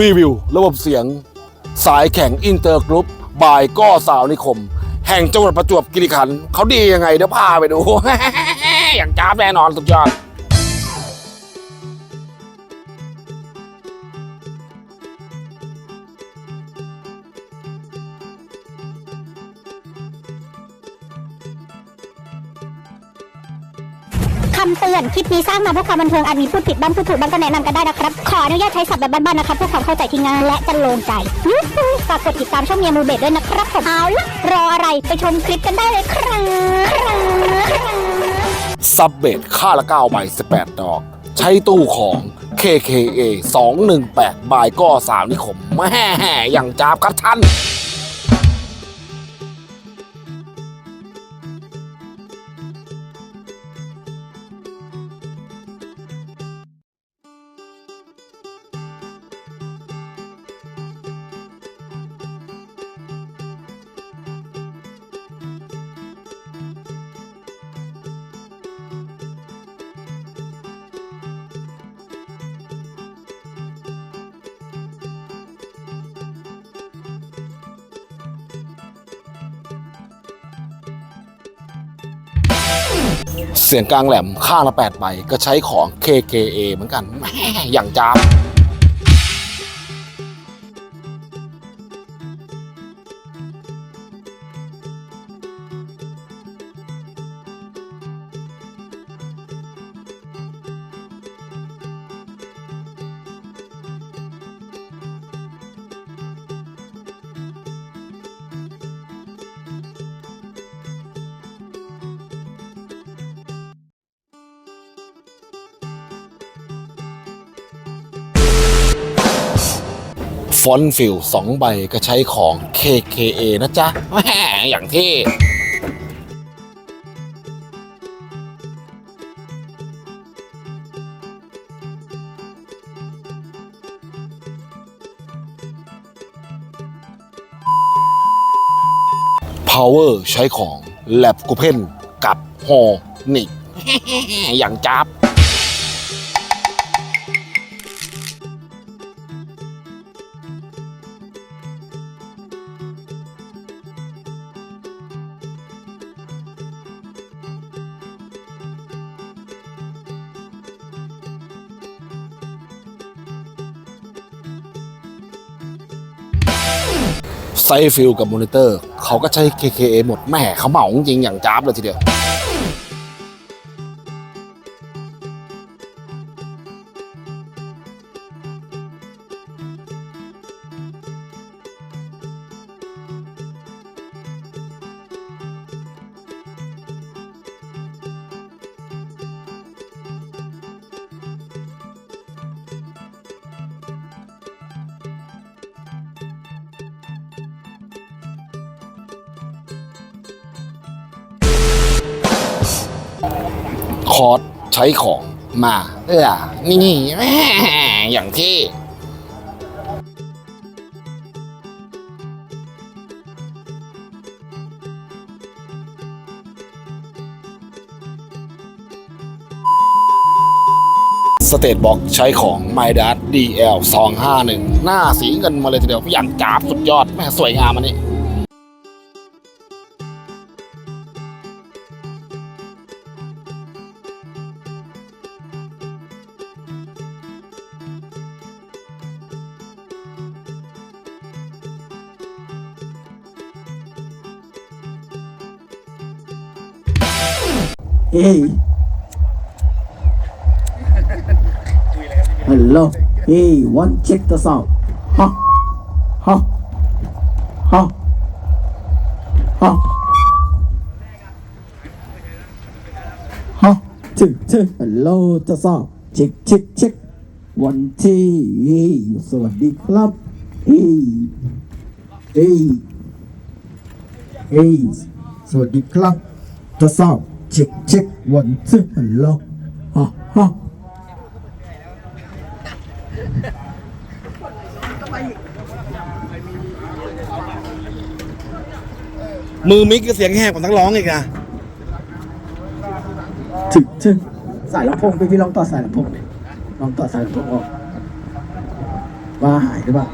รีวิว ระบบเสียง สายแข่งอินเตอร์กรุ๊ปบายก้อสาวนิคม แห่งจังหวัดประจวบคีรีขันธ์เขาดียังไงเดี๋ยวพาไปดู อย่างจ้าบแน่นอนสุดยอดำเตือน คลิปนี้สร้างมาเพื่อความบันเทิงอาจมีพูดผิดบ้างพูดถูกบ้างก็แนะนำกันได้นะครับ ขออนุญาตใช้ศัพท์แบบบ้านๆนะครับเพื่อความเข้าใจที่ง่ายและจะโลงใจยูฮูฝากกดติดตามช่องเมียมูเบดด้วยนะครับผมเอาละรออะไรไปชมคลิปกันได้เลยครับครับครับซับเบดค่าละ9ใบ18 ดอก ใช้ตู้ของ KKA 218บายก้อสาวนิคมแม่อย่างจ้าบครับท่าน เสียงกลางแหลมข้างละ8ใบก็ใช้ของ KKA เหมือนกันแม่อย่างจ้า ฟอนฟิลสองใบก็ใช้ของ KKA นะจ๊ะแหมอย่างที่ Power ใช้ของ Lab c o p e n กับ h o n i อย่างจับ ไซฟิลกับมอนิเตอร์เขาก็ใช้ KKA หมดแม่เขาเหมาจริงอย่างจ้าบเลยทีเดียว คอร์สใช้ของมาเออนี่นี่แม่อย่างที่สเตทบ็อกใช้ของ m y d a t DL 251 หน้าสีเงินมาเลยทีเดียว อย่างจ้าบสุดยอด แม่สวยงามอันนี้ Hey. Hello. Hey, one check the sound. Ha. Ha. Ha. Ha. Ha. Two, two. Hello, the sound. Check, check, check. One, two. Hey, สวัสดีครับ Hey. Hey. Hey. สวัสดีครับทดสอบเช็คเช็ควันซึ่งฮัลโหลฮะฮะมือมิกก็เสียงแหบกว่านักร้องอีกอะถึงถึงสายลำโพงไปพี่ลองต่อสายลำโพงดิลองต่อสายลำโพงออกว่าหายหรือเปล่า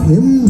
เพชรเขาว่าสม